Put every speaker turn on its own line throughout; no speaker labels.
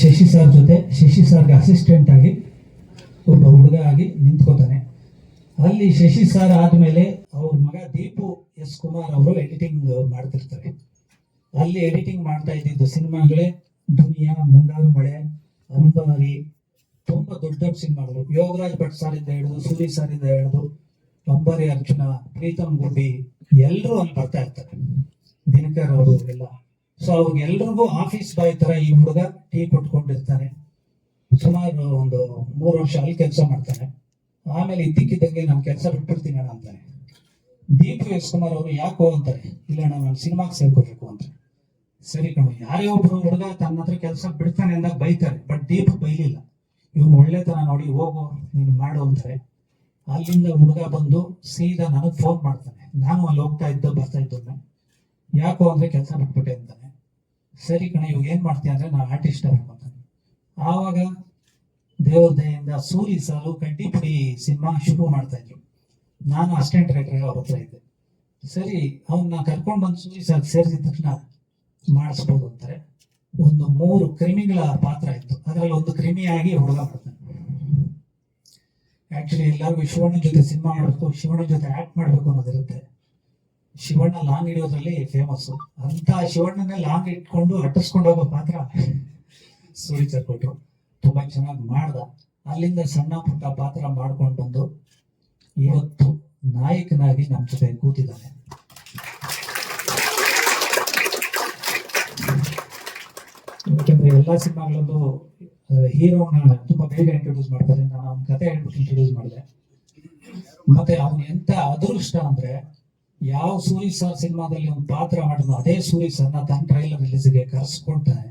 Shashi sir ಜೊತೆ, ಶಶಿ ಸರ್ಗೆ assistant ಆಗಿ ಒಬ್ಬ ಹುಡುಗ ಆಗಿ ನಿಂತ್ಕೋತಾನೆ. ಅಲ್ಲಿ ಶಶಿ ಸರ್ ಆದ್ಮೇಲೆ ಅವ್ರ ಮಗ ದೀಪು ಎಸ್ ಕುಮಾರ್ ಅವರು ಎಡಿಟಿಂಗ್ ಮಾಡ್ತಿರ್ತಾರೆ. ಅಲ್ಲಿ ಎಡಿಟಿಂಗ್ ಮಾಡ್ತಾ ಇದ್ದಿದ್ದ ಸಿನಿಮಾಗಳೇ ದುನಿಯಾ ಮುಂಗಾರು ಮಳೆ ಅಂಬಾರಿ, ತುಂಬಾ ದೊಡ್ಡ ದೊಡ್ಡ ಸಿನಿಮಾಗಳು. ಯೋಗರಾಜ್ ಭಟ್ ಸರ್ ಇಂದ ಹಿಡಿದು ಸೂರಿ ಸರ್ ಇಂದ ಹಿಡಿದು, ಅಂಬಾರಿ, ಅರ್ಜುನ, ಪ್ರೀತಮ್ ಗುಬ್ಬಿ ಎಲ್ಲರೂ ಅಲ್ಲಿ ಬರ್ತಾ ಇರ್ತಾರೆ. ದಿನಕರ್ ಅವರು ಎಲ್ಲ. ಸೊ ಅವ್ರಿಗೆಲ್ರಿಗೂ ಆಫೀಸ್ ಬಾಯ್ ತರ ಈ ಹುಡುಗ ಟೀ ಕೊಟ್ಕೊಂಡಿರ್ತಾನೆ. ಸುಮಾರು ಒಂದು ಮೂರು ವರ್ಷ ಅಲ್ಲಿ ಕೆಲಸ ಮಾಡ್ತಾನೆ. ಆಮೇಲೆ ಇದ್ದಕ್ಕಿದ್ದಂಗೆ ನಾನು ಕೆಲಸ ಬಿಟ್ಬಿಡ್ತೀನಿ ಅಣ್ಣ ಅಂತಾನೆ. ದೀಪ್ ಕುಮಾರ್ ಅವರು ಯಾಕೋ ಅಂತಾರೆ, ಇಲ್ಲ ಅಣ್ಣ, ನಾನು ಸಿನಿಮಾಗೆ ಸೇರ್ಕೋಬೇಕು ಅಂತ ಸರಿ ಕಣ, ಯಾರೇ ಒಬ್ರು ಹುಡುಗ ತನ್ನ ಹತ್ರ ಕೆಲಸ ಬಿಡ್ತಾನೆ ಅಂದಾಗ ಬೈತಾರೆ, ಬಟ್ ದೀಪ್ ಬೈಲಿಲ್ಲ. ಇವ್ನು ಒಳ್ಳೆತನ ನೋಡಿ ಹೋಗು, ನೀನು ಮಾಡು ಅಂತಾರೆ. ಅಲ್ಲಿಂದ ಹುಡುಗ ಬಂದು ಸೀದಾ ನನಗೆ ಫೋನ್ ಮಾಡ್ತಾನೆ. ನಾನು ಅಲ್ಲಿ ಹೋಗ್ತಾ ಇದ್ದ, ಬರ್ತಾ ಇದ್ದೊಮ್ಮೆ ಯಾಕೋ ಅಂದ್ರೆ ಕೆಲಸ ಬಿಟ್ಬಿಟ್ಟೆ ಅಂತಾನೆ. ಸರಿ ಕಣ, ಇವಾಗ ಏನು ಮಾಡ್ತೀಯ ಅಂದ್ರೆ ನಾನು ಆರ್ಟಿಸ್ಟ್ ಆಗಿ ಆವಾಗ ದೇವ್ರ ದಯೆಯಿಂದ ಸೂರಿ ಸಾಲು ಕಡ್ಡಿ ಪುಡಿ ಸಿನಿಮಾ ಶುರು ಮಾಡ್ತಾ ಇದ್ರು. ನಾನು ಅಸಿಸ್ಟೆಂಟ್ ಡೈರೆಕ್ಟರ್ ಅವ್ರ ಹತ್ರ ಇದ್ದೆ. ಸರಿ ಅವನ್ನ ಕರ್ಕೊಂಡು ಬಂದು ಸೂರಿ ಸಾಲ್ ಸೇರಿಸಿದ ತಕ್ಷಣ ಮಾಡಿಸ್ಬೋದು ಅಂತಾರೆ. ಒಂದು ಮೂರು ಕ್ರಿಮಿಗಳ ಪಾತ್ರ ಇತ್ತು. ಅದರಲ್ಲಿ ಒಂದು ಕ್ರಿಮಿಯಾಗಿ ಹುಡುಗ ಮಾಡ್ತಾನೆ. ಆಕ್ಚುಲಿ ಎಲ್ಲರಿಗೂ ಶಿವಣ್ಣ ಜೊತೆ ಸಿನಿಮಾ ಮಾಡಬೇಕು ಶಿವಣ್ಣ ಜೊತೆ ಆಕ್ಟ್ ಮಾಡಬೇಕು ಅನ್ನೋದಿರುತ್ತೆ. ಶಿವಣ್ಣ ಲಾಂಗ್ ಹಿಡಿಯೋದ್ರಲ್ಲಿ ಫೇಮಸ್ ಅಂತ ಶಿವಣ್ಣನೇ ಲಾಂಗ್ ಇಟ್ಕೊಂಡು ಅಟ್ಟಿಸ್ಕೊಂಡು ಹೋಗೋ ಪಾತ್ರ ಸೂರಿ ಚಕೋಟು ತುಂಬಾ ಚೆನ್ನಾಗಿ ಮಾಡ್ದ. ಅಲ್ಲಿಂದ ಸಣ್ಣ ಪುಟ್ಟ ಪಾತ್ರ ಮಾಡ್ಕೊಂಡು ಬಂದು ಇವತ್ತು ನಾಯಕನಾಗಿ ನಮ್ಮ ಜೊತೆ ಕೂತಿದ್ದಾನೆ. ಯಾಕೆಂದ್ರೆ ಎಲ್ಲಾ ಸಿನಿಮಾಗಳಲ್ಲೂ ಹೀರೋನ ತುಂಬಾ ಬೇಗ ಇಂಟ್ರೊಡ್ಯೂಸ್ ಮಾಡ್ತಾರೆ ನಾನು ಅವ್ನ ಕತೆ ಹೇಳ್ಬಿಟ್ಟು ಇಂಟ್ರೊಡ್ಯೂಸ್ ಮಾಡಿದೆ. ಮತ್ತೆ ಅವನು ಎಂತ ಅದೃಷ್ಟ ಅಂದ್ರೆ ಯಾವ ಸೂರಿ ಸರ್ ಸಿನಿಮಾದಲ್ಲಿ ಒಂದು ಪಾತ್ರ ಮಾಡಿದ್ರು ಅದೇ ಸೂರಿ ಸರ್ನ ತನ್ನ ಟ್ರೈಲರ್ ರಿಲೀಸ್ಗೆ ಕರೆಸ್ಕೊಳ್ತಾನೆ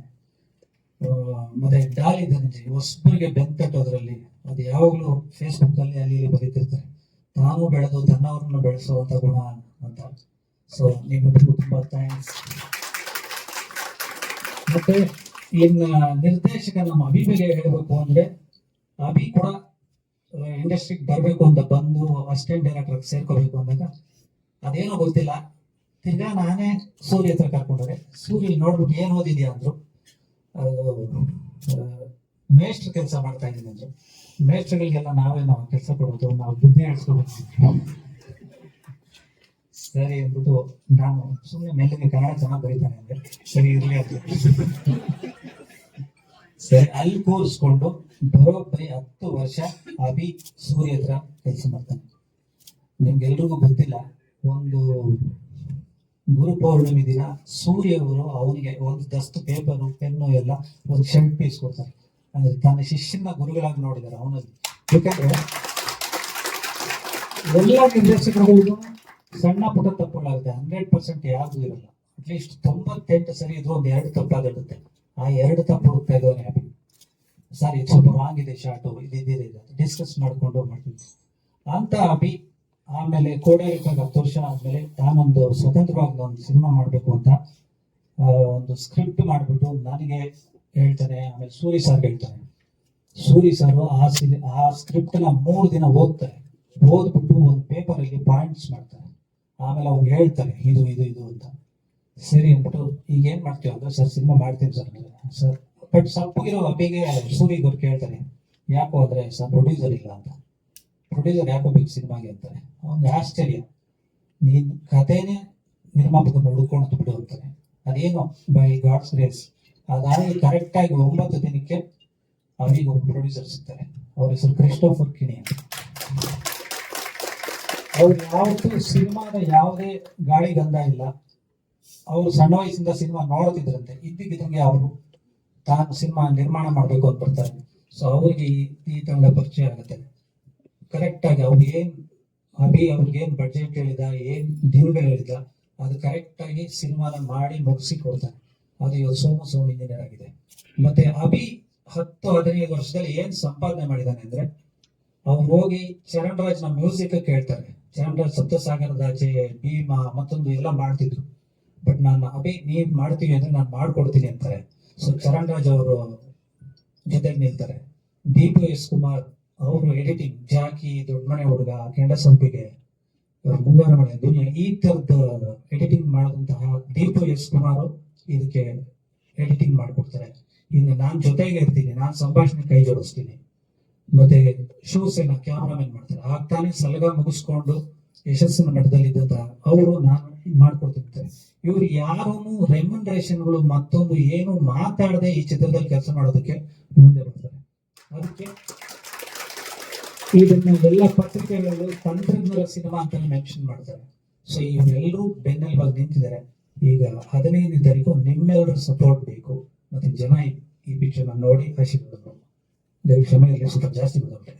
ಮತ್ತೆ ಡಾಲಿ ಧನಂಜಯ್, ಹೊಸಬರಿಗೆ ಅದರಲ್ಲಿ ಅದು ಯಾವಾಗಲೂ ಫೇಸ್ಬುಕ್ ಅಲ್ಲಿ ಅಲ್ಲಿ ಬರೀತಿರ್ತಾರೆ. ತಾನು ಬೆಳೆದು, ತನ್ನವ್ರನ್ನ ಬೆಳೆಸುವಂತ ಗುಣ ಅಂತ. ಸೊ ನಿಮ್ಮಿಬ್ಬರಿಗೂ ತುಂಬಾ ಥ್ಯಾಂಕ್ಸ್ ಮತ್ತೆ, ಇನ್ನ ನಿರ್ದೇಶಕ ನಮ್ಮ ಅಭಿ ಬಗ್ಗೆ ಹೇಳ್ಬೇಕು ಅಂದ್ರೆ, ಅಭಿ ಕೂಡ ಇಂಡಸ್ಟ್ರಿಗೆ ಬರಬೇಕು ಅಂತ ಬಂದು ಅಸಿಸ್ಟೆಂಟ್ ಡೈರೆಕ್ಟರ್ ಸೇರ್ಕೋಬೇಕು ಅಂದಾಗ ಅದೇನೋ ಗೊತ್ತಿಲ್ಲ. ತಿರ್ಗಾ ನಾನೇ ಸೂರ್ಯ ಹತ್ರ ಕರ್ಕೊಂಡ್ರೆ ಸೂರ್ಯ ನೋಡ್ಬಿಟ್ಟು ಏನ್ ಓದಿದ್ಯಾ ಅಂದ್ರು ಮೇಷ್ಟ್ರ ಕೆಲಸ ಮಾಡ್ತಾ ಇದ್ದೀನಿ ಅಂದ್ರು. ಮೇಷ್ಟ್ರಗಳಿಗೆಲ್ಲ ನಾವೇ ನಾವು ಕೆಲಸ ಕೊಡೋದು ನಾವು ಬುದ್ಧಿ ಹೇಳ್ಸ್ಕೊಬೇಕು ಸರಿ ಅಂದ್ಬಿಟ್ಟು ನಾನು ಸುಮ್ಮನೆ ಮೆಲ್ಲಗೆ ಕನ್ನಡ ಚೆನ್ನಾಗಿ ಬರೀತಾನೆ ಅಂದ್ರೆ, ಸರಿ ಇರ್ಲಿ ಅದು ಸರಿ, ಅಲ್ಲಿ ಕೂರಿಸ್ಕೊಂಡು ಬರೋಬ್ಬರಿ ಹತ್ತು ವರ್ಷ ಅಭಿ ಸೂರ್ಯ ಹತ್ರ ಕೆಲಸ ಮಾಡ್ತಾನೆ. ನಿಮ್ಗೆಲ್ರಿಗೂ ಗೊತ್ತಿಲ್ಲ ಒಂದು ಗುರು ಪೌರ್ಣಮಿ ದಿನ ಸೂರ್ಯ ಅವರು ಅವನಿಗೆ ಒಂದು ದಸ್ತು ಪೇಪರು ಪೆನ್ನು ಎಲ್ಲ ಒಂದು ಶರ್ಟ್ ಪೀಸ್ ಕೊಡ್ತಾರೆ. ಅಂದ್ರೆ ತನ್ನ ಶಿಷ್ಯನ ಗುರುಗಳಾಗಿ ನೋಡಿದ್ದಾರೆ ಅವನಲ್ಲಿ. ಯಾಕಂದ್ರೆ ಎಲ್ಲ ನಿರ್ದೇಶಕರುಗಳಿಗೂ ಸಣ್ಣ ಪುಟ್ಟ ತಪ್ಪುಗಳಾಗುತ್ತೆ. ಹಂಡ್ರೆಡ್ ಪರ್ಸೆಂಟ್ ಯಾವ್ದು ಇರಲ್ಲ ಅಟ್ಲೀಸ್ಟ್ ತೊಂಬತ್ತೆಂಟು ಸರಿ ಇದ್ರು ಒಂದು ಎರಡು ತಪ್ಪಾಗಿರುತ್ತೆ. ಆ ಎರಡು ತಪ್ಪು ಹುಡುಕ್ತಾ ಇದ್ದವನೇ ಸರ್ ಇದು ಸ್ವಲ್ಪ ರಾಂಗ್ ಇದೆ ಶಾರ್ಟು ಇದು ಇದಿದೆ ಡಿಸ್ಕಸ್ ಮಾಡ್ಕೊಂಡು ಮಾಡ್ತೀವಿ. ಅಂತ ಅಭಿ ಆಮೇಲೆ ಕೋಡೇರಿಕಾಗ ಹತ್ತು ವರ್ಷ ಆದ್ಮೇಲೆ ತಾನೊಂದು ಸ್ವತಂತ್ರವಾಗಿ ಒಂದು ಸಿನಿಮಾ ಮಾಡಬೇಕು ಅಂತ ಒಂದು ಸ್ಕ್ರಿಪ್ಟ್ ಮಾಡಿಬಿಟ್ಟು ನನಗೆ ಹೇಳ್ತಾನೆ. ಆಮೇಲೆ ಸೂರಿ ಸರ್ ಹೇಳ್ತಾನೆ ಸೂರಿ ಸರ್ ಆ ಸಿನಿ, ಆ ಸ್ಕ್ರಿಪ್ಟ್ನ ಮೂರು ದಿನ ಓದ್ತಾರೆ. ಓದ್ಬಿಟ್ಟು ಒಂದು ಪೇಪರಲ್ಲಿ ಪಾಯಿಂಟ್ಸ್ ಮಾಡ್ತಾರೆ. ಆಮೇಲೆ ಅವ್ರು ಹೇಳ್ತಾರೆ, ಇದು ಇದು ಇದು ಅಂತ. ಸರಿ ಅಂದ್ಬಿಟ್ಟು ಈಗ ಏನ್ ಮಾಡ್ತೀವಿ ಅಂದ್ರೆ ಸರ್ ಸಿನಿಮಾ ಮಾಡ್ತೀನಿ ಸರ್ ಸರ್ ಬಟ್ ಸಪ್ಪಗಿರೋ ಅಬ್ಬಿಗೆ ಸೂರಿಗೆ ಅವ್ರು ಕೇಳ್ತಾರೆ. ಯಾಕೋ ಅಂದ್ರೆ ಸರ್ ಪ್ರೊಡ್ಯೂಸರ್ ಇಲ್ಲ ಅಂತ. ಪ್ರೊಡ್ಯೂಸರ್ ಯಾಕೋ ಬೇಕು ಸಿನಿಮಾಗೆ ಅಂತಾರೆ. ಅವ್ನಿಗೆ ಆಶ್ಚರ್ಯ. ನೀನ್ ಕಥೆನೇ ನಿರ್ಮಾಪಕ ಹುಡ್ಕೊಂಡು ಬಿಡು ಅಂತಾರೆ ಅದೇನು ಬೈ ಗಾಡ್ಸ್ ರೇಸ್ ಅದಾಗಿ ಕರೆಕ್ಟ್ ಆಗಿ ಒಂಬತ್ತು ದಿನಕ್ಕೆ ಅವರಿಗೆ ಒಬ್ಬ ಪ್ರೊಡ್ಯೂಸರ್ ಸಿಗ್ತಾರೆ. ಅವ್ರ ಹೆಸರು ಕ್ರಿಸ್ಟೋಫರ್ ಕಿಣಿ ಅಂತ. ಅವ್ರು ಯಾವತ್ತೂ ಸಿನಿಮಾದ ಯಾವುದೇ ಗಾಳಿ ಗಂಧ ಇಲ್ಲ. ಅವರು ಸಣ್ಣ ವಯಸ್ಸಿಂದ ಸಿನಿಮಾ ನೋಡ್ತಿದ್ರಂತೆ. ಇದ್ದಕ್ಕಿದ್ದಂಗೆ ಅವರು ತಾನು ಸಿನಿಮಾ ನಿರ್ಮಾಣ ಮಾಡಬೇಕು ಅಂತ ಬರ್ತಾರೆ. ಸೊ ಅವರಿಗೆ ಈ ತಂಡ ಪರಿಚಯ ಆಗುತ್ತೆ. ಕರೆಕ್ಟ್ ಆಗಿ ಅವ್ರಿಗೆ ಏನ್ ಅಭಿ ಅವ್ರಿಗೆ ಏನ್ ಬಡ್ಜೆಟ್ ಹೇಳಿದ, ಏನು ದಿನಗಳು ಹೇಳಿದ, ಅದು ಕರೆಕ್ಟಾಗಿ ಸಿನಿಮಾನ ಮಾಡಿ ಮುಗಿಸಿ ಕೊಡ್ತಾನೆ ಅದು ಇವತ್ತು ಸೋಮ ಸೋಮ್ ಇಂಜಿನಿಯರ್ ಆಗಿದೆ. ಮತ್ತೆ ಅಭಿ ಹತ್ತು, ಹದಿನೈದು ವರ್ಷದಲ್ಲಿ ಏನ್ ಸಂಪಾದನೆ ಮಾಡಿದಾನೆ ಅಂದ್ರೆ, ಅವ್ರು ಹೋಗಿ ಚರಣ್ನ ಮ್ಯೂಸಿಕ್ ಕೇಳ್ತಾರೆ. ಚರಣ್ ರಾಜ್ ಸಪ್ತಸಾಗರದಾಚೆ ಭೀಮಾ, ಮತ್ತೊಂದು ಎಲ್ಲ ಮಾಡ್ತಿದ್ರು. ಬಟ್ ನಾನು, ಅಭಿ ನೀವ್ ಮಾಡ್ತೀವಿ ಅಂದ್ರೆ ನಾನು ಮಾಡ್ಕೊಡ್ತೀನಿ ಅಂತಾರೆ. ಸೊ ಚರಣ್ ರಾಜ್ ಅವರು ಜೊತೆಗೆ ನಿಲ್ತಾರೆ. ದೀಪು ಎಸ್ ಕುಮಾರ್ ಅವರು ಎಡಿಟಿಂಗ್, ಜಾಕಿ ದೊಡ್ಡ ಮನೆ ಹುಡುಗ ಕೆಂಡ ಸಂಪಿಗೆ ಮುಂಗಾರ ಮನೆ ದುನಿಯಾ, ಈ ತರದ ಎಡಿಟಿಂಗ್ ಮಾಡಿದಂತಹ ದೀಪ ಎಸ್ ಕುಮಾರ್ ಇದಕ್ಕೆ ಎಡಿಟಿಂಗ್ ಮಾಡಿಕೊಡ್ತಾರೆ. ಇನ್ನು ನಾನು ಜೊತೆಗೆ ಇರ್ತೀನಿ, ನಾನು ಸಂಭಾಷಣೆ ಕೈ ಜೋಡಿಸ್ತೀನಿ. ಮತ್ತೆ ಶೂಸ್ ಎಲ್ಲ ಕ್ಯಾಮ್ರಾಮನ್ ಮಾಡ್ತಾರೆ. ಆಗ ತಾನೇ ಸಲಗ ಮುಗಿಸ್ಕೊಂಡು ಯಶಸ್ಸಿನ ಮಟ್ಟದಲ್ಲಿದ್ದಂತ ಅವರು ನಾನು ಮಾಡ್ಕೊಡ್ತಿರ್ತಾರೆ. ಇವ್ರು ಯಾರೂ ರೆಮ್ಯುನರೇಷನ್ಗಳು ಮತ್ತೊಂದು ಏನು ಮಾತಾಡದೆ ಈ ಚಿತ್ರದಲ್ಲಿ ಕೆಲಸ ಮಾಡೋದಕ್ಕೆ ಮುಂದೆ ಬರ್ತಾರೆ. ಅದಕ್ಕೆ ಇದನ್ನ ಎಲ್ಲ ಪತ್ರಿಕೆಗಳು ತಂತ್ರಜ್ಞರ ಸಿನಿಮಾ ಅಂತ ಮೆನ್ಷನ್ ಮಾಡ್ತಾರೆ. ಸೊ ಇವರೆಲ್ಲರೂ ಬೆನ್ನೆಲುಬಾಗಿ ನಿಂತಿದ್ದಾರೆ. ಈಗ ಹದಿನೈದನೇ ತಾರೀಕು ನಿಮ್ಮೆಲ್ಲರ ಸಪೋರ್ಟ್ ಬೇಕು. ಮತ್ತೆ ಜನ ಈ- ಪಿಕ್ಚರ್ ಪಿಕ್ಚರ್ನ ನೋಡಿ ಆಶೀರ್ವಾದ ದಯವಿಟ್ಟು ಇರಲಿ ಸ್ವಲ್ಪ ಜಾಸ್ತಿ ಬಂದ್ಬಿಟ್ಟೆ